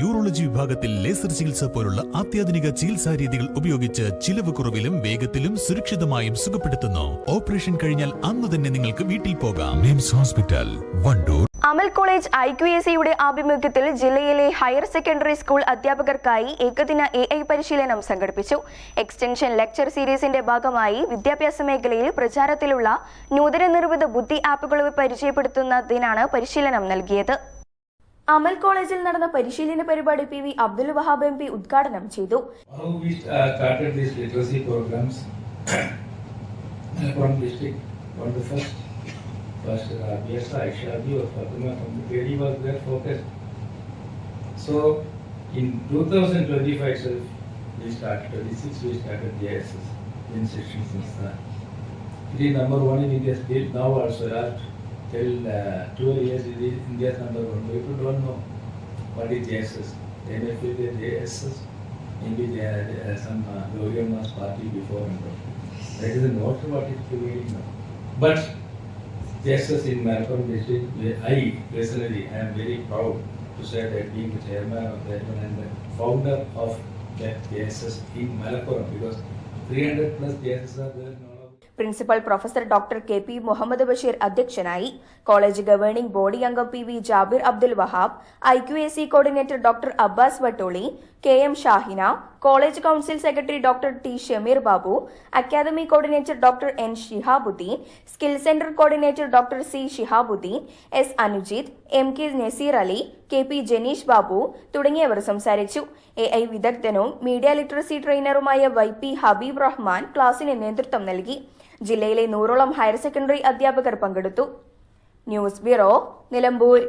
Urology വിഭാഗത്തിൽ laser ചികിത്സ പോലുള്ള അത്യാധുനിക ചികിത്സാ രീതികൾ ഉപയോഗിച്ച് ചിലവ് കുറവിലും വേഗത്തിലും സുരക്ഷിതമായും സുഖപ്പെടുത്തുന്നു. ഓപ്പറേഷൻ കഴിഞ്ഞാൽ അന്ന് തന്നെ നിങ്ങൾക്ക് വീട്ടിൽ പോകാം. MIMS hospital Wandoor. Amal college I Q A സിയുടെ ആഭിമുഖ്യത്തിൽ ജില്ലയിലെ ഹയർ സെക്കൻഡറി സ്കൂൾ അധ്യാപകർക്കായി ഏകദിന എ ഐ പരിശീലനം സംഘടിപ്പിച്ചു. എക്സ്റ്റൻഷൻ ലെക്ചർ സീരീസിന്റെ ഭാഗമായി വിദ്യാഭ്യാസ മേഖലയിൽ പ്രചാരത്തിലുള്ള നൂതന നിർമ്മിത ബുദ്ധി ആപ്പുകൾ പരിചയപ്പെടുത്തുന്നതിനാണ് പരിശീലനം നൽകിയത്. അമൽ കോളേജിൽ നടന്ന പരിശീലന പരിപാടി P V Abdul Wahab M P ഉദ്ഘാടനം ചെയ്തു How we uh, started these literacy programs from district, one the first, first uh, Biasa, Aishabi or Fatima from the KD was their focus. So in 2025 itself, we started, 26 we started JSS, Institution Sanstha. It is number one in India still now also last till uh, 12 years it is India's number one. People don't know what is JSS. They may feel that JSS maybe they had uh, some uh, party before and. That is not what is prevailing now. But JSS in Malappuram district, I personally am very proud to say that being the chairman of that one and the founder of that JSS in Malappuram because 300 plus JSS are there of principal professor doctor K P Muhammad Basheer അധ്യക്ഷനായി college governing body അംഗം P V Jabir Abdul Wahab I Q C coordinator doctor Abbas Vattoli K M Shahina college council secretary doctor T Shameer Babu academy coordinator doctor N Shihabuddin skill centre coordinator doctor C Shihabuddin S Anujith M K Naseer Ali K P Janeesh Babu തുടങ്ങിയവർ സംസാരിച്ചു. A I വിദഗ്ധനും media literacy ട്രെയിനറുമായ Y P Habib Rahman ക്ലാസിന് നേതൃത്വം നൽകി. ജില്ലയിലെ നൂറോളം higher secondary അധ്യാപകർ പങ്കെടുത്തു. News bureau Nilambur.